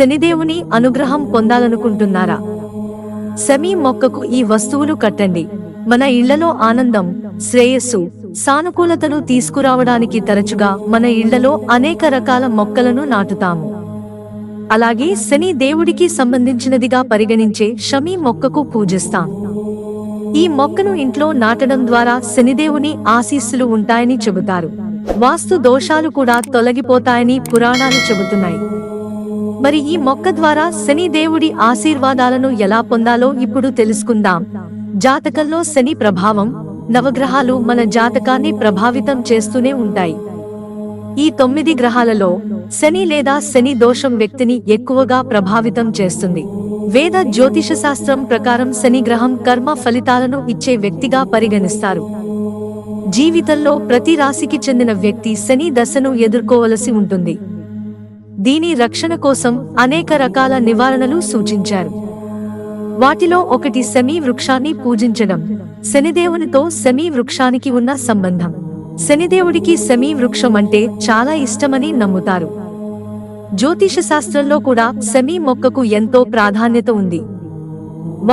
శనిదేవుని అనుగ్రహం పొందాలనుకుంటున్నారా? శమీ మొక్కకు ఈ వస్తువులు కట్టండి. మన ఇళ్ళలో ఆనందం శ్రేయస్సు సానుకూలతను తీసుకురావడానికి తరచుగా మన ఇళ్ళలో అనేక రకాల మొక్కలను నాటుతాము. అలాగే శని దేవుడికి సంబంధించినదిగా పరిగణించే షమీ మొక్కకు పూజిస్తాం. ఈ మొక్కను ఇంట్లో నాటడం ద్వారా శనిదేవుని ఆశీస్సులు ఉంటాయని చెబుతారు. వాస్తు దోషాలు కూడా తొలగిపోతాయని పురాణాలు చెబుతున్నాయి. మరి ఈ మొక్క ద్వారా శని దేవుడి ఆశీర్వాదాలను ఎలా పొందాలో ఇప్పుడు తెలుసుకుందాం. జాతకంలో శని ప్రభావం నవగ్రహాలు మన జాతకాన్ని ప్రభావితం చేస్తూనే ఉంటాయి. ఈ తొమ్మిది గ్రహాలలో శని లేదా శని దోషం వ్యక్తిని ఎక్కువగా ప్రభావితం చేస్తుంది. వేద జ్యోతిష శాస్త్రం ప్రకారం శని గ్రహం కర్మ ఫలితాలను ఇచ్చే వ్యక్తిగా పరిగణిస్తారు. జీవితంలో ప్రతి రాశికి చెందిన వ్యక్తి శని దశను ఎదుర్కోవలసి ఉంటుంది. దీని రక్షణ కోసం అనేక రకాల నివారణలు సూచించారు. వాటిలో ఒకటి సెమీ వృక్షాన్ని పూజించడం శనిదేవునితో సెమీ వృక్షానికి ఉన్న సంబంధం. శనిదేవుడికి సెమీ వృక్షం అంటే చాలా ఇష్టమని నమ్ముతారు. జ్యోతిష శాస్త్రంలో కూడా సెమీ మొక్కకు ఎంతో ప్రాధాన్యత ఉంది.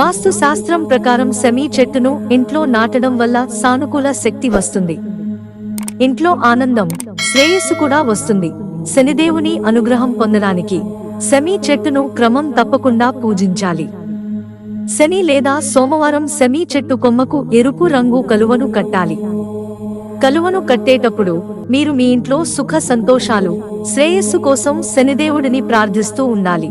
వాస్తు శాస్త్రం ప్రకారం సెమీ చెట్టును ఇంట్లో నాటడం వల్ల సానుకూల శక్తి వస్తుంది. ఇంట్లో ఆనందం శ్రేయస్సు కూడా వస్తుంది. శనిదేవుని అనుగ్రహం పొందడానికి సెమీ చెట్టును క్రమం తప్పకుండా పూజించాలి. శని లేదా సోమవారం సెమీ చెట్టు కొమ్మకు ఎరుపు రంగు కలువను కట్టాలి. కలువను కట్టేటప్పుడు మీరు మీ ఇంట్లో సుఖ సంతోషాలు శ్రేయస్సు కోసం శనిదేవుడిని ప్రార్థిస్తూ ఉండాలి.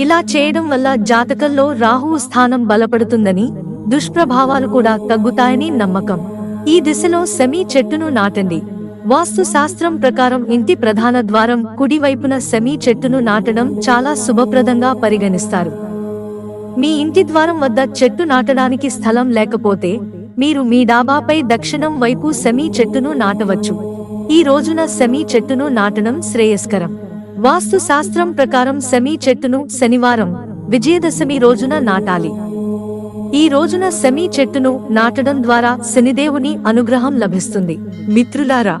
ఇలా చేయడం వల్ల జాతకంలో రాహువు స్థానం బలపడుతుందని దుష్ప్రభావాలు కూడా తగ్గుతాయని నమ్మకం. ఈ దిశలో సెమీ చెట్టును నాటండి. వాస్తు శాస్త్రం ప్రకారం ఇంటి ప్రధాన ద్వారం కుడివైపున సెమీ చెట్టును నాటడం చాలా శుభప్రదంగా పరిగణిస్తారు. మీ ఇంటి ద్వారం వద్ద చెట్టు నాటడానికి స్థలం లేకపోతే మీరు మీ డాబాపై దక్షిణం వైపు సెమీ చెట్టును నాటవచ్చు. ఈ రోజున సెమీ చెట్టును నాటడం శ్రేయస్కరం. వాస్తు శాస్త్రం ప్రకారం సెమీ చెట్టును శనివారం విజయదశమి రోజున నాటాలి. ఈ రోజున సెమీ చెట్టును నాటడం ద్వారా శనిదేవుని అనుగ్రహం లభిస్తుంది. మిత్రులారా